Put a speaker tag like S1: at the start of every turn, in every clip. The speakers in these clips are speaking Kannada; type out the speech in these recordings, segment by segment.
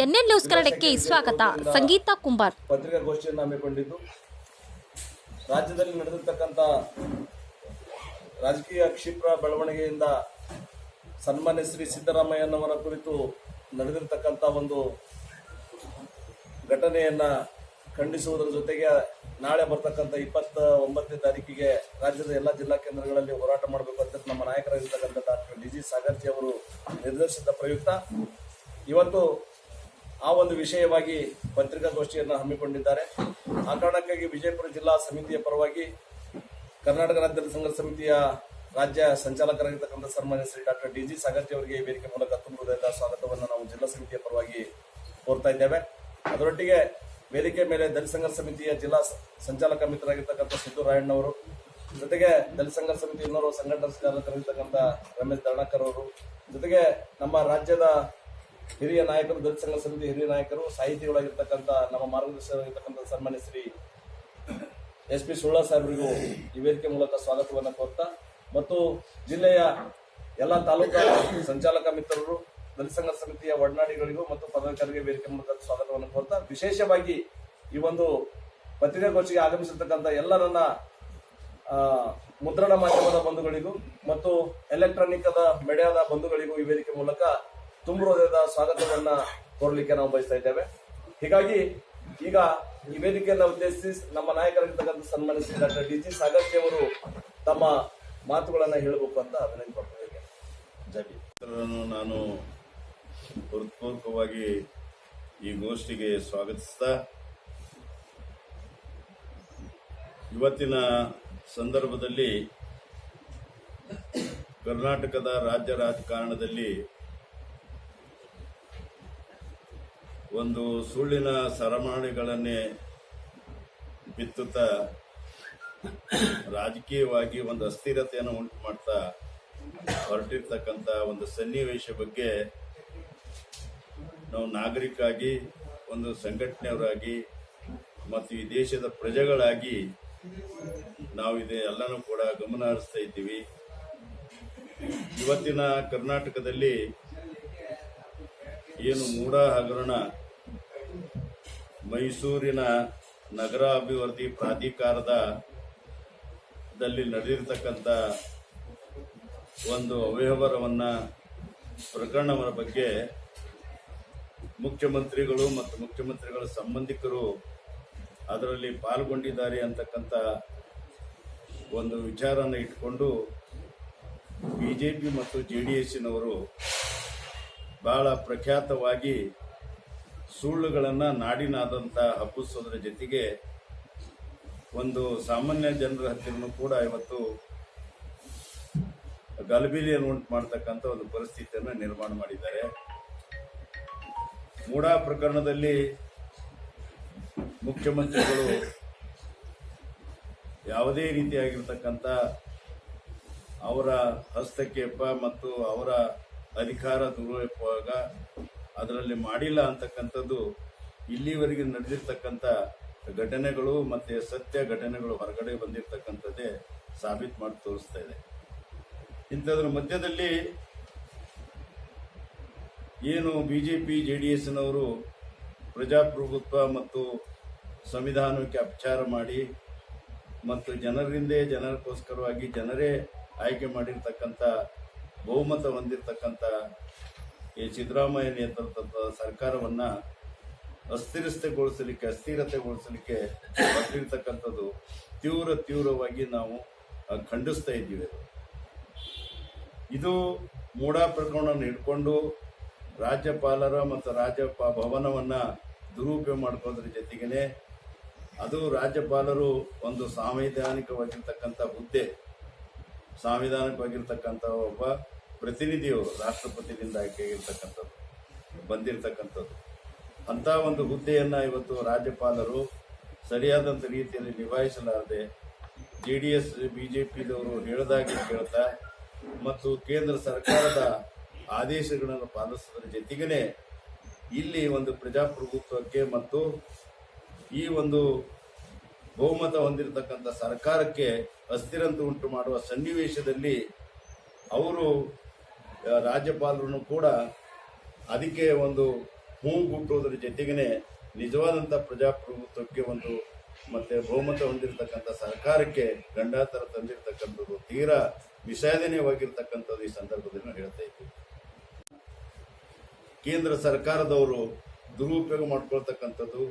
S1: ಎನ್ಎನ್ ನ್ಯೂಸ್ ಕನ್ನಡಕ್ಕೆ ಸ್ವಾಗತ. ಸಂಗೀತ ಕುಂಬಾರ್.
S2: ಪತ್ರಿಕಾಗೋಷ್ಠಿಯನ್ನು ಹಮ್ಮಿಕೊಂಡಿದ್ದು, ರಾಜ್ಯದಲ್ಲಿ ನಡೆದಿರ್ತಕ್ಕಂಥ ರಾಜಕೀಯ ಕ್ಷಿಪ್ರ ಬೆಳವಣಿಗೆಯಿಂದ ಸನ್ಮಾನ್ಯ ಶ್ರೀ ಸಿದ್ದರಾಮಯ್ಯನವರ ಕುರಿತು ನಡೆದಿರ್ತಕ್ಕಂಥ ಒಂದು ಘಟನೆಯನ್ನ ಖಂಡಿಸುವುದರ ಜೊತೆಗೆ ನಾಳೆ ಬರ್ತಕ್ಕಂಥ ಇಪ್ಪತ್ತ ಒಂಬತ್ತನೇ ತಾರೀಕಿಗೆ ರಾಜ್ಯದ ಎಲ್ಲ ಜಿಲ್ಲಾ ಕೇಂದ್ರಗಳಲ್ಲಿ ಹೋರಾಟ ಮಾಡಬೇಕು ಅಂತ ನಮ್ಮ ನಾಯಕರಾಗಿರ್ತಕ್ಕಂಥ ಡಾಕ್ಟರ್ ಡಿ ಜಿ ಸಾಗರ್ಜಿ ಅವರು ನಿರ್ದೇಶಿಸಿದ ಪ್ರಯುಕ್ತ. ಇವತ್ತು ಆ ಒಂದು ವಿಷಯವಾಗಿ ಪತ್ರಿಕಾಗೋಷ್ಠಿಯನ್ನು ಹಮ್ಮಿಕೊಂಡಿದ್ದಾರೆ. ಆ ಕಾರಣಕ್ಕಾಗಿ ವಿಜಯಪುರ ಜಿಲ್ಲಾ ಸಮಿತಿಯ ಪರವಾಗಿ ಕರ್ನಾಟಕ ರಾಜ್ಯ ಸಂಘ ಸಮಿತಿಯ ರಾಜ್ಯ ಸಂಚಾಲಕರಾಗಿರ್ತಕ್ಕಂಥ ಸನ್ಮಾನ್ಯ Shri doctor D G Sagarji ಅವರಿಗೆ ವೇದಿಕೆ ಮೂಲಕ ತುಂಬ ಹೃದಯದ ಸ್ವಾಗತವನ್ನು ನಾವು ಜಿಲ್ಲಾ ಸಮಿತಿಯ ಪರವಾಗಿ ಕೋರ್ತಾ ಇದ್ದೇವೆ. ಅದರೊಟ್ಟಿಗೆ ವೇದಿಕೆ ಮೇಲೆ ದಲಿತ ಸಂಘರ್ಷ ಸಮಿತಿಯ ಜಿಲ್ಲಾ ಸಂಚಾಲಕ ಮಿತ್ರರಾಗಿರ್ತಕ್ಕಂಥ ಸಿದ್ದು ರಾಯಣ್ಣವರು, ಜೊತೆಗೆ ದಲಿತ ಸಂಘರ್ಷ ಸಮಿತಿ ಇನ್ನೋರು ಸಂಘಟನಾ ಸಂಚಾಲಕರಾಗಿರ್ತಕ್ಕಂಥ ರಮೇಶ್ ದರ್ಣಕರ್ ಅವರು, ಜೊತೆಗೆ ನಮ್ಮ ರಾಜ್ಯದ ಹಿರಿಯ ನಾಯಕರು, ದಲಿತ ಸಂಘ ಸಮಿತಿ ಹಿರಿಯ ನಾಯಕರು, ಸಾಹಿತಿಗಳಾಗಿರ್ತಕ್ಕಂಥ ನಮ್ಮ ಮಾರ್ಗದರ್ಶಕರಾಗಿರ್ತಕ್ಕಂಥ ಸನ್ಮಾನ್ಯ ಶ್ರೀ ಎಸ್ ಪಿ ಸುಳ್ಳ ಸಾಹೇಬರಿಗೂ ಈ ವೇದಿಕೆ ಮೂಲಕ ಸ್ವಾಗತವನ್ನು ಕೋರ್ತಾ, ಮತ್ತು ಜಿಲ್ಲೆಯ ಎಲ್ಲ ತಾಲೂಕಾ ಸಂಚಾಲಕ ಮಿತ್ರರು, ದಲಿತ ಸಂಘ ಸಮಿತಿಯ ಒಡನಾಡಿಗಳಿಗೂ ಮತ್ತು ಪದಾಧಿಕಾರಿಗೆ ವೇದಿಕೆ ಮೂಲಕ ಸ್ವಾಗತವನ್ನು ಕೋರ್ತಾ, ವಿಶೇಷವಾಗಿ ಈ ಒಂದು ಪತ್ರಿಕಾಗೋಷ್ಠಿಗೆ ಆಗಮಿಸಿರ್ತಕ್ಕಂಥ ಎಲ್ಲ ನನ್ನ ಮುದ್ರಣ ಮಾಧ್ಯಮದ ಬಂಧುಗಳಿಗೂ ಮತ್ತು ಎಲೆಕ್ಟ್ರಾನಿಕ್ ಅದ ಮೀಡಿಯಾದ ಬಂಧುಗಳಿಗೂ ಈ ವೇದಿಕೆ ಮೂಲಕ ತುಂಬ ಹೃದಯದ ಸ್ವಾಗತವನ್ನ ಕೋರಲಿಕ್ಕೆ ನಾವು ಬಯಸ್ತಾ ಇದ್ದೇವೆ. ಹೀಗಾಗಿ ಈಗ ಈ ವೇದಿಕೆಯನ್ನ ಉದ್ದೇಶಿಸಿ ನಮ್ಮ ನಾಯಕರಾಗಿರ್ತಕ್ಕಂಥ ಸನ್ಮಾನಿಸಿದ ಡಾಕ್ಟರ್ ಡಿ ಜಿ ಸಾಗರ್ಜಿ ಅವರು ತಮ್ಮ ಮಾತುಗಳನ್ನ ಹೇಳಬೇಕು ಅಂತ ಪಡ್ತಾ ಜೈ
S3: ನಾನು ಹೃತ್ಪೂರ್ವಕವಾಗಿ ಈ ಗೋಷ್ಠಿಗೆ ಸ್ವಾಗತಿಸ್ತಾ, ಇವತ್ತಿನ ಸಂದರ್ಭದಲ್ಲಿ ಕರ್ನಾಟಕದ ರಾಜ್ಯ ರಾಜಕಾರಣದಲ್ಲಿ ಒಂದು ಸುಳ್ಳಿನ ಸರಮಾಣಿಗಳನ್ನೇ ಬಿತ್ತುತ್ತಾ ರಾಜಕೀಯವಾಗಿ ಒಂದು ಅಸ್ಥಿರತೆಯನ್ನು ಉಂಟು ಮಾಡ್ತಾ ಹೊರಟಿರ್ತಕ್ಕಂಥ ಒಂದು ಸನ್ನಿವೇಶ ಬಗ್ಗೆ ನಾವು ನಾಗರಿಕಾಗಿ ಒಂದು ಸಂಘಟನೆಯವರಾಗಿ ಮತ್ತು ಈ ದೇಶದ ಪ್ರಜೆಗಳಾಗಿ ನಾವು ಇದೆ ಎಲ್ಲನೂ ಕೂಡ ಗಮನ ಹರಿಸ್ತಾ ಇದ್ದೀವಿ. ಇವತ್ತಿನ ಕರ್ನಾಟಕದಲ್ಲಿ ಏನು ಮೂಡ ಹಗರಣ ಮೈಸೂರಿನ ನಗರ ಅಭಿವೃದ್ಧಿ ಪ್ರಾಧಿಕಾರದ ದಲ್ಲಿ ನಡೆದಿರ್ತಕ್ಕಂಥ ಒಂದು ಅವ್ಯವಹಾರವನ್ನು ಪ್ರಕರಣವರ ಬಗ್ಗೆ ಮುಖ್ಯಮಂತ್ರಿಗಳು ಮತ್ತು ಮುಖ್ಯಮಂತ್ರಿಗಳ ಸಂಬಂಧಿಕರು ಅದರಲ್ಲಿ ಪಾಲ್ಗೊಂಡಿದ್ದಾರೆ ಅಂತಕ್ಕಂಥ ಒಂದು ವಿಚಾರನ ಇಟ್ಕೊಂಡು ಬಿಜೆಪಿ ಮತ್ತು ಜೆ ಡಿ ಎಸ್ಸಿನವರು ಬಹಳ ಪ್ರಖ್ಯಾತವಾಗಿ ಸುಳ್ಳುಗಳನ್ನು ನಾಡಿನಾದಂಥ ಹಬ್ಬಿಸೋದ್ರ ಜೊತೆಗೆ ಒಂದು ಸಾಮಾನ್ಯ ಜನರ ಹತ್ತಿರನೂ ಕೂಡ ಇವತ್ತು ಗಲಭೀಲಿಯನ್ನು ಉಂಟು ಮಾಡ್ತಕ್ಕಂಥ ಒಂದು ಪರಿಸ್ಥಿತಿಯನ್ನು ನಿರ್ಮಾಣ ಮಾಡಿದ್ದಾರೆ. ಮೂಡಾ ಪ್ರಕರಣದಲ್ಲಿ ಮುಖ್ಯಮಂತ್ರಿಗಳು ಯಾವುದೇ ರೀತಿಯಾಗಿರ್ತಕ್ಕಂಥ ಅವರ ಹಸ್ತಕ್ಷೇಪ ಮತ್ತು ಅವರ ಅಧಿಕಾರ ದುರುಪಯೋಗ ಅದರಲ್ಲಿ ಮಾಡಿಲ್ಲ ಅಂತಕ್ಕಂಥದ್ದು ಇಲ್ಲಿವರೆಗೆ ನಡೆದಿರ್ತಕ್ಕಂಥ ಘಟನೆಗಳು ಮತ್ತು ಸತ್ಯ ಘಟನೆಗಳು ಹೊರಗಡೆ ಬಂದಿರತಕ್ಕಂಥದ್ದೇ ಸಾಬೀತು ಮಾಡಿ ತೋರಿಸ್ತಾ ಇದೆ. ಇಂಥದ್ರ ಮಧ್ಯದಲ್ಲಿ ಏನು B J P J D ಎಸ್ನವರು ಪ್ರಜಾಪ್ರಭುತ್ವ ಮತ್ತು ಸಂವಿಧಾನಕ್ಕೆ ಅಪಚಾರ ಮಾಡಿ ಮತ್ತು ಜನರಿಂದೇ ಜನರಕ್ಕೋಸ್ಕರವಾಗಿ ಜನರೇ ಆಯ್ಕೆ ಮಾಡಿರ್ತಕ್ಕಂಥ ಬಹುಮತ ಹೊಂದಿರತಕ್ಕಂಥ ಈ ಸಿದ್ದರಾಮಯ್ಯ ನೇತೃತ್ವದ ಸರ್ಕಾರವನ್ನ ಅಸ್ಥಿರಸ್ಥೆಗೊಳಿಸಲಿಕ್ಕೆ, ಅಸ್ಥಿರತೆಗೊಳಿಸಲಿಕ್ಕೆ ಹೊರಟಿರ್ತಕ್ಕಂಥದ್ದು ತೀವ್ರ ತೀವ್ರವಾಗಿ ನಾವು ಖಂಡಿಸ್ತಾ ಇದ್ದೀವಿ. ಇದು ಮೂಡಾ ಪ್ರಕರಣವನ್ನು ಇಟ್ಕೊಂಡು ರಾಜ್ಯಪಾಲರ ಮತ್ತು ರಾಜ್ಯ ಪ- ಭವನವನ್ನ ದುರುಪಯೋಗ ಮಾಡ್ಕೊಳ್ಳೋದ್ರ ಜೊತೆಗೇನೆ ಅದು ರಾಜ್ಯಪಾಲರು ಒಂದು ಸಾಂವಿಧಾನಿಕವಾಗಿರ್ತಕ್ಕಂಥ ಹುದ್ದೆ, ಸಾಂವಿಧಾನಿಕವಾಗಿರ್ತಕ್ಕಂಥ ಒಬ್ಬ ಪ್ರತಿನಿಧಿಯವರು ರಾಷ್ಟ್ರಪತಿಯಿಂದ ಆಯ್ಕೆಯಾಗಿರ್ತಕ್ಕಂಥದ್ದು, ಬಂದಿರತಕ್ಕಂಥದ್ದು. ಅಂತ ಒಂದು ಹುದ್ದೆಯನ್ನ ಇವತ್ತು ರಾಜ್ಯಪಾಲರು ಸರಿಯಾದಂಥ ರೀತಿಯಲ್ಲಿ ನಿಭಾಯಿಸಲಾರದೆ ಜೆ ಡಿ ಎಸ್ ಬಿಜೆಪಿದವರು ಹೇಳಿದಾಗೆ ಕೇಳ್ತಾ ಮತ್ತು ಕೇಂದ್ರ ಸರ್ಕಾರದ ಆದೇಶಗಳನ್ನು ಪಾಲಿಸೋದ್ರ ಜೊತೆಗೇ ಇಲ್ಲಿ ಒಂದು ಪ್ರಜಾಪ್ರಭುತ್ವಕ್ಕೆ ಮತ್ತು ಈ ಒಂದು ಬಹುಮತ ಹೊಂದಿರತಕ್ಕಂಥ ಸರ್ಕಾರಕ್ಕೆ ಅಸ್ಥಿರಂತ ಉಂಟು ಮಾಡುವ ಸನ್ನಿವೇಶದಲ್ಲಿ ಅವರು ಆ, ರಾಜ್ಯಪಾಲರನ್ನು ಕೂಡ ಅದಕ್ಕೆ ಒಂದು ಹೂಗುಟ್ಟೋದ್ರ ಜೊತೆಗೇ ನಿಜವಾದಂಥ ಪ್ರಜಾಪ್ರಭುತ್ವಕ್ಕೆ ಒಂದು ಮತ್ತೆ ಬಹುಮತ ಹೊಂದಿರತಕ್ಕಂಥ ಸರ್ಕಾರಕ್ಕೆ ಗಂಡಾಂತರ ತಂದಿರತಕ್ಕಂಥದ್ದು ತೀರಾ ವಿಷಾದನೀಯವಾಗಿರ್ತಕ್ಕಂಥದ್ದು ಈ ಸಂದರ್ಭದಲ್ಲಿ ನಾವು ಹೇಳ್ತಾ ಇದ್ದೀವಿ. ಕೇಂದ್ರ ಸರ್ಕಾರದವರು ದುರುಪಯೋಗ ಮಾಡ್ಕೊಳ್ತಕ್ಕಂಥದ್ದು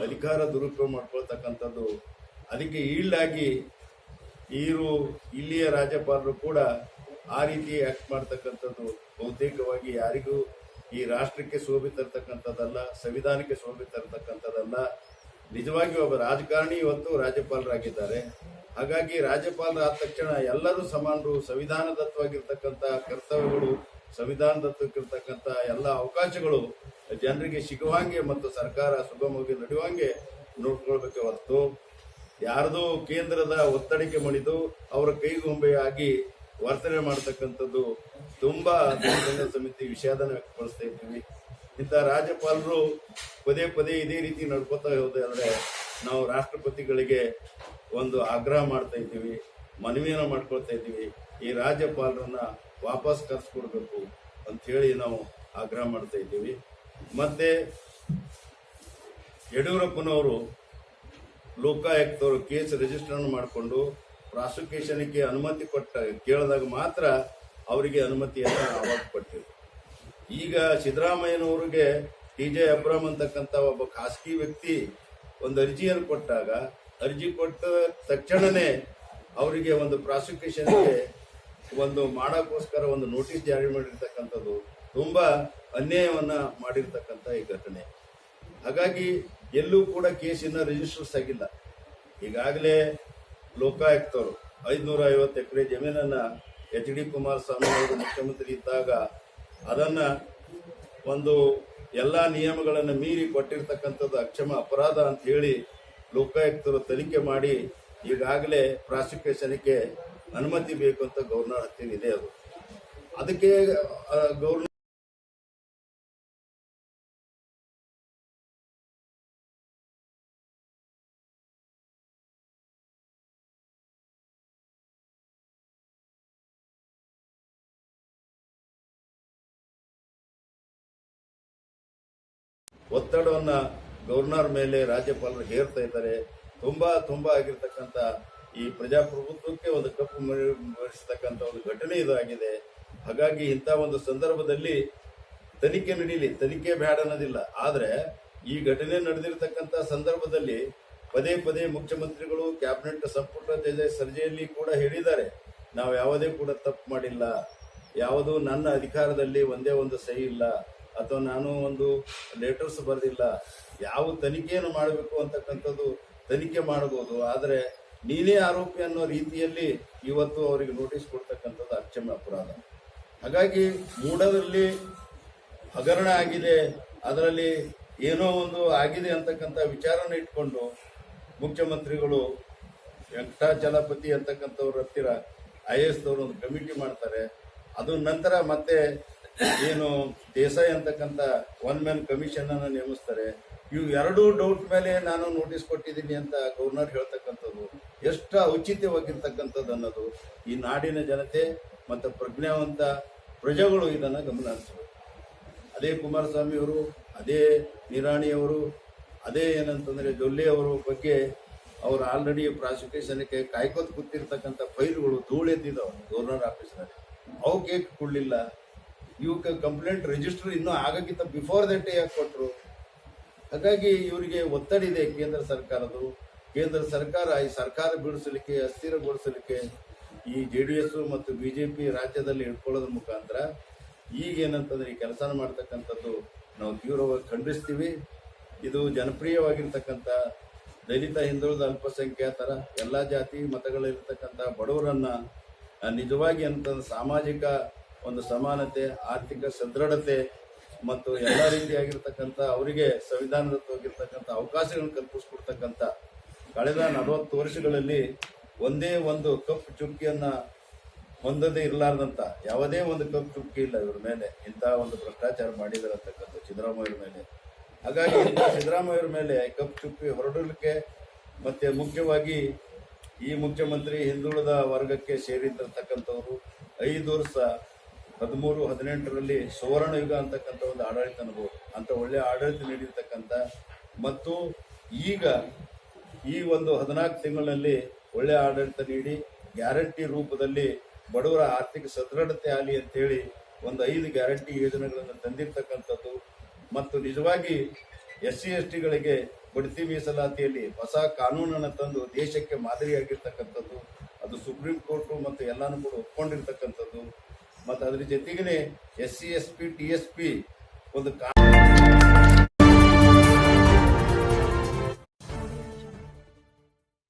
S3: ಅಧಿಕಾರ ದುರುಪಯೋಗ ಮಾಡ್ಕೊಳ್ತಕ್ಕಂಥದ್ದು ಅದಕ್ಕೆ ಈಲ್ಡಾಗಿ ಈರು ಇಲ್ಲಿಯ ರಾಜ್ಯಪಾಲರು ಕೂಡ ಆ ರೀತಿ ಆಕ್ಟ್ ಮಾಡ್ತಕ್ಕಂಥದ್ದು ಬಹುತೇಕವಾಗಿ ಯಾರಿಗೂ ಈ ರಾಷ್ಟ್ರಕ್ಕೆ ಶೋಭೆ ತರ್ತಕ್ಕಂಥದ್ದಲ್ಲ, ಸಂವಿಧಾನಕ್ಕೆ ಶೋಭೆ ತರ್ತಕ್ಕಂಥದ್ದಲ್ಲ. ನಿಜವಾಗಿ ಒಬ್ಬ ರಾಜಕಾರಣಿ ಇವತ್ತು ರಾಜ್ಯಪಾಲರಾಗಿದ್ದಾರೆ. ಹಾಗಾಗಿ ರಾಜ್ಯಪಾಲರಾದ ತಕ್ಷಣ ಎಲ್ಲರೂ ಸಮಾನರು ಸಂವಿಧಾನದತ್ತವಾಗಿರ್ತಕ್ಕಂಥ ಕರ್ತವ್ಯಗಳು ಸಂವಿಧಾನದತ್ತಕ್ಕಿರ್ತಕ್ಕಂಥ ಎಲ್ಲ ಅವಕಾಶಗಳು ಜನರಿಗೆ ಸಿಗುವಂಗೆ ಮತ್ತು ಸರ್ಕಾರ ಸುಗಮವಾಗಿ ನಡೆಯುವಂಗೆ ನೋಡ್ಕೊಳ್ಬೇಕೆ ಹೊರತು. ಯಾರದೋ ಕೇಂದ್ರದ ಒತ್ತಡಕ್ಕೆ ಮಣಿದು ಅವರ ಕೈಗೊಂಬೆಯಾಗಿ ವರ್ತನೆ ಮಾಡತಕ್ಕಂಥದ್ದು ತುಂಬಾ ಸಮಿತಿ ವಿಷಾದನ ವ್ಯಕ್ತಪಡಿಸ್ತಾ ಇದ್ದೀವಿ. ಇಂಥ ರಾಜ್ಯಪಾಲರು ಪದೇ ಪದೇ ಇದೇ ರೀತಿ ನಡ್ಕೋತಾ ಹೋದೆ ಅಂದ್ರೆ ನಾವು ರಾಷ್ಟ್ರಪತಿಗಳಿಗೆ ಒಂದು ಆಗ್ರಹ ಮಾಡ್ತಾ ಇದ್ದೀವಿ, ಮನವಿಯನ್ನು ಮಾಡ್ಕೊಳ್ತಾ ಇದ್ದೀವಿ. ಈ ರಾಜ್ಯಪಾಲರನ್ನ ವಾಪಸ್ ಕರ್ಸ್ಕೊಡ್ಬೇಕು ಅಂತ ಹೇಳಿ ನಾವು ಆಗ್ರಹ ಮಾಡ್ತಾ ಇದ್ದೀವಿ. ಮತ್ತೆ ಯಡಿಯೂರಪ್ಪನವರು ಲೋಕಾಯುಕ್ತವರು ಕೇಸ್ ರಿಜಿಸ್ಟರ್ ಮಾಡಿಕೊಂಡು ಪ್ರಾಸಿಕ್ಯೂಷನ್ಗೆ ಅನುಮತಿ ಕೊಟ್ಟ, ಕೇಳಿದಾಗ ಮಾತ್ರ ಅವರಿಗೆ ಅನುಮತಿಯನ್ನು ಅವಾಗ ಕೊಟ್ಟಿದ್ರು. ಈಗ ಸಿದ್ದರಾಮಯ್ಯನವರಿಗೆ ಟಿ ಜೆ ಅಬ್ರಾಮ್ ಅಂತಕ್ಕಂಥ ಒಬ್ಬ ಖಾಸಗಿ ವ್ಯಕ್ತಿ ಒಂದು ಅರ್ಜಿಯನ್ನು ಕೊಟ್ಟಾಗ, ಅರ್ಜಿ ಕೊಟ್ಟ ತಕ್ಷಣನೇ ಅವರಿಗೆ ಒಂದು ಪ್ರಾಸಿಕ್ಯೂಷನ್ಗೆ ಒಂದು ಮಾಡೋಕ್ಕೋಸ್ಕರ ಒಂದು ನೋಟಿಸ್ ಜಾರಿ ಮಾಡಿರ್ತಕ್ಕಂಥದ್ದು ತುಂಬ ಅನ್ಯಾಯವನ್ನ ಮಾಡಿರ್ತಕ್ಕಂಥ ಈ ಘಟನೆ. ಹಾಗಾಗಿ ಎಲ್ಲೂ ಕೂಡ ಕೇಸಿನ ರಿಜಿಸ್ಟರ್ಸ್ ಆಗಿಲ್ಲ. ಈಗಾಗಲೇ ಲೋಕಾಯುಕ್ತರು. ಐದುನೂರ ಐವತ್ತು ಎಕರೆ ಜಮೀನನ್ನ ಎಚ್ ಡಿ ಕುಮಾರಸ್ವಾಮಿ ಅವರು ಮುಖ್ಯಮಂತ್ರಿ ಇದ್ದಾಗ ಅದನ್ನ ಒಂದು ಎಲ್ಲಾ ನಿಯಮಗಳನ್ನು ಮೀರಿ ಕೊಟ್ಟಿರ್ತಕ್ಕಂಥದ್ದು ಅಕ್ಷಮ ಅಪರಾಧ ಅಂತ ಹೇಳಿ ಲೋಕಾಯುಕ್ತರು ತನಿಖೆ ಮಾಡಿ ಈಗಾಗಲೇ ಪ್ರಾಸಿಕ್ಯೂಷನ್ಗೆ ಅನುಮತಿ ಬೇಕು ಅಂತ ಗೌರ್ನರ್ ಹತ್ತಿರ ಇದೆ ಅದು. ಅದಕ್ಕೆ ಗವರ್ನರ್ ಒತ್ತಡವನ್ನ ಗವರ್ನರ್ ಮೇಲೆ ರಾಜ್ಯಪಾಲರು ಹೇರ್ತಾ ಇದ್ದಾರೆ. ತುಂಬಾ ತುಂಬಾ ಆಗಿರ್ತಕ್ಕಂಥ ಈ ಪ್ರಜಾಪ್ರಭುತ್ವಕ್ಕೆ ಒಂದು ಕಪ್ಪು ಮರಿಸತಕ್ಕಂಥ ಒಂದು ಘಟನೆ ಇದು ಆಗಿದೆ. ಹಾಗಾಗಿ ಇಂಥ ಒಂದು ಸಂದರ್ಭದಲ್ಲಿ ತನಿಖೆ ನಡೀಲಿ. ತನಿಖೆ ಬೇಡ ಅನ್ನೋದಿಲ್ಲ. ಆದರೆ ಈ ಘಟನೆ ನಡೆದಿರತಕ್ಕಂಥ ಸಂದರ್ಭದಲ್ಲಿ ಪದೇ ಪದೇ ಮುಖ್ಯಮಂತ್ರಿಗಳು, ಕ್ಯಾಬಿನೆಟ್ ಸಂಪುಟ ಸರ್ಜೆಯಲ್ಲಿ ಕೂಡ ಹೇಳಿದ್ದಾರೆ. ನಾವು ಯಾವುದೇ ಕೂಡ ತಪ್ಪು ಮಾಡಿಲ್ಲ. ಯಾವುದು ನನ್ನ ಅಧಿಕಾರದಲ್ಲಿ ಒಂದೇ ಒಂದು ಸಹಿ ಇಲ್ಲ. ಅಥವಾ ನಾನು ಒಂದು ಲೆಟರ್ಸ್ ಬರೆದಿಲ್ಲ, ಯಾವ ತನಿಖೆಯನ್ನು ಮಾಡಬೇಕು ಅಂತಕ್ಕಂಥದ್ದು ತನಿಖೆ ಮಾಡಬಹುದು. ಆದರೆ ನೀನೇ ಆರೋಪಿ ಅನ್ನೋ ರೀತಿಯಲ್ಲಿ ಇವತ್ತು ಅವರಿಗೆ ನೋಟಿಸ್ ಕೊಡ್ತಕ್ಕಂಥದ್ದು ಅಕ್ಷಮ್ಯ ಅಪರಾಧ ಹಾಗಾಗಿ ಮೂಡದಲ್ಲಿ ಹಗರಣ ಆಗಿದೆ, ಅದರಲ್ಲಿ ಏನೋ ಒಂದು ಆಗಿದೆ ಅಂತಕ್ಕಂಥ ವಿಚಾರನ ಇಟ್ಕೊಂಡು ಮುಖ್ಯಮಂತ್ರಿಗಳು ವೆಂಕಟಾಚಲಪತಿ ಅಂತಕ್ಕಂಥವ್ರ ಹತ್ತಿರ ಐ ಎಸ್ ದವರು ಒಂದು ಕಮಿಟಿ ಮಾಡ್ತಾರೆ. ಅದು ನಂತರ ಮತ್ತೆ ಏನು ದೇಸಾಯಿ ಅಂತಕ್ಕಂಥ ಒನ್ ಮ್ಯಾನ್ ಕಮಿಷನ್ ಅನ್ನು ನೇಮಿಸ್ತಾರೆ. ಇವು ಎರಡೂ ಡೌಟ್ ಮೇಲೆ ನಾನು ನೋಟಿಸ್ ಕೊಟ್ಟಿದ್ದೀನಿ ಅಂತ ಗವರ್ನರ್ ಹೇಳ್ತಕ್ಕಂಥದ್ದು, ಎಷ್ಟು ಔಚಿತ್ಯವಾಗಿರ್ತಕ್ಕಂಥದ್ದು ಅನ್ನೋದು ಈ ನಾಡಿನ ಜನತೆ ಮತ್ತು ಪ್ರಜ್ಞಾವಂತ ಪ್ರಜೆಗಳು ಇದನ್ನು ಗಮನ ಹರಿಸಬೇಕು. ಅದೇ ಕುಮಾರಸ್ವಾಮಿಯವರು ಅದೇ ನಿರಾಣಿಯವರು ಅದೇ ಏನಂತಂದರೆ ಜೊಲ್ಲೆ ಅವರ ಬಗ್ಗೆ ಅವರು ಆಲ್ರೆಡಿ ಪ್ರಾಸಿಕ್ಯೂಷನ್ಗೆ ಕಾಯ್ಕೋತ್ ಕೂತಿರ್ತಕ್ಕಂಥ ಫೈಲ್ಗಳು ಧೂಳೆದ್ದಿದ್ದಾವೆ ಗವರ್ನರ್ ಆಫೀಸ್ನಲ್ಲಿ ಅವಕ್ಕೆ ಕೊಡ್ಲಿಲ್ಲ ಇವಕ್ಕೆ ಕಂಪ್ಲೇಂಟ್ ರಿಜಿಸ್ಟರ್ ಇನ್ನೂ ಆಗೋಕ್ಕಿಂತ ಬಿಫೋರ್ ದಟ್ ಯಾಕೆ ಕೊಟ್ಟರು ಹಾಗಾಗಿ ಇವರಿಗೆ ಒತ್ತಡ ಇದೆ ಕೇಂದ್ರ ಸರ್ಕಾರದ್ದು. ಕೇಂದ್ರ ಸರ್ಕಾರ ಈ ಸರ್ಕಾರ ಬೀಳಿಸಲಿಕ್ಕೆ, ಅಸ್ಥಿರಗೊಳಿಸಲಿಕ್ಕೆ ಈ ಜೆ ಡಿ ಎಸ್ ಮತ್ತು ಬಿ ಜೆ ಪಿ ರಾಜ್ಯದಲ್ಲಿ ಇಟ್ಕೊಳ್ಳೋದ್ರ ಮುಖಾಂತರ ಈಗ ಏನಂತಂದ್ರೆ ಈ ಕೆಲಸ ಮಾಡ್ತಕ್ಕಂಥದ್ದು ನಾವು ತೀವ್ರವಾಗಿ ಖಂಡಿಸ್ತೀವಿ. ಇದು ಜನಪ್ರಿಯವಾಗಿರ್ತಕ್ಕಂಥ ದಲಿತ, ಹಿಂದುಳಿದ, ಅಲ್ಪಸಂಖ್ಯಾತರ, ಎಲ್ಲ ಜಾತಿ ಮತಗಳಲ್ಲಿರ್ತಕ್ಕಂಥ ಬಡವರನ್ನ ನಿಜವಾಗಿ ಅಂತ ಸಾಮಾಜಿಕ ಒಂದು ಸಮಾನತೆ, ಆರ್ಥಿಕ ಸದೃಢತೆ ಮತ್ತು ಎಲ್ಲ ರೀತಿಯಾಗಿರ್ತಕ್ಕಂಥ ಅವರಿಗೆ ಸಂವಿಧಾನದತ್ತವಾಗಿರ್ತಕ್ಕಂಥ ಅವಕಾಶಗಳನ್ನು ಕಲ್ಪಿಸ್ಕೊಡ್ತಕ್ಕಂಥ ಕಳೆದ ನಲವತ್ತು ವರ್ಷಗಳಲ್ಲಿ ಒಂದೇ ಒಂದು ಕಪ್ಪು ಚುಕ್ಕಿಯನ್ನ ಹೊಂದದೇ ಇರಲಾರ್ದಂಥ ಯಾವುದೇ ಒಂದು ಕಪ್ಪು ಚುಕ್ಕಿ ಇಲ್ಲ ಇವ್ರ ಮೇಲೆ. ಇಂತಹ ಒಂದು ಭ್ರಷ್ಟಾಚಾರ ಮಾಡಿದಾರಂತಕ್ಕಂಥ ಸಿದ್ದರಾಮಯ್ಯ ಮೇಲೆ. ಹಾಗಾಗಿ ಇಂಥ ಸಿದ್ದರಾಮಯ್ಯರ ಮೇಲೆ ಕಪ್ಪು ಚುಕ್ಕಿ ಹೊರಡಲಿಕ್ಕೆ ಮತ್ತು ಮುಖ್ಯವಾಗಿ ಈ ಮುಖ್ಯಮಂತ್ರಿ ಹಿಂದುಳಿದ ವರ್ಗಕ್ಕೆ ಸೇರಿದ್ದಿರ್ತಕ್ಕಂಥವ್ರು ಐದು ವರ್ಷ ಹದಿಮೂರು, ಹದಿನೆಂಟರಲ್ಲಿ ಸುವರ್ಣ ಯುಗ ಅಂತಕ್ಕಂಥ ಒಂದು ಆಡಳಿತ ಅನುಭವ, ಅಂತ ಒಳ್ಳೆಯ ಆಡಳಿತ ನೀಡಿರ್ತಕ್ಕಂಥ ಮತ್ತು ಈಗ ಈ ಒಂದು ಹದಿನಾಲ್ಕು ತಿಂಗಳಲ್ಲಿ ಒಳ್ಳೆಯ ಆಡಳಿತ ನೀಡಿ, ಗ್ಯಾರಂಟಿ ರೂಪದಲ್ಲಿ ಬಡವರ ಆರ್ಥಿಕ ಸದೃಢತೆ ಆಗಲಿ ಅಂತೇಳಿ ಒಂದು ಐದು ಗ್ಯಾರಂಟಿ ಯೋಜನೆಗಳನ್ನು ತಂದಿರ್ತಕ್ಕಂಥದ್ದು. ಮತ್ತು ನಿಜವಾಗಿ ಎಸ್ ಸಿ ಎಸ್ ಟಿಗಳಿಗೆ ಬಡ್ತಿ ಮೀಸಲಾತಿಯಲ್ಲಿ ಹೊಸ ಕಾನೂನನ್ನು ತಂದು ದೇಶಕ್ಕೆ ಮಾದರಿಯಾಗಿರ್ತಕ್ಕಂಥದ್ದು. ಅದು ಸುಪ್ರೀಂ ಕೋರ್ಟು ಮತ್ತು ಎಲ್ಲನೂ ಕೂಡ ಒಪ್ಕೊಂಡಿರ್ತಕ್ಕಂಥದ್ದು. ಮತ್ತು ಅದ್ರ ಜೊತೆಗೆ S C S P T S P ಒಂದು ಕಾ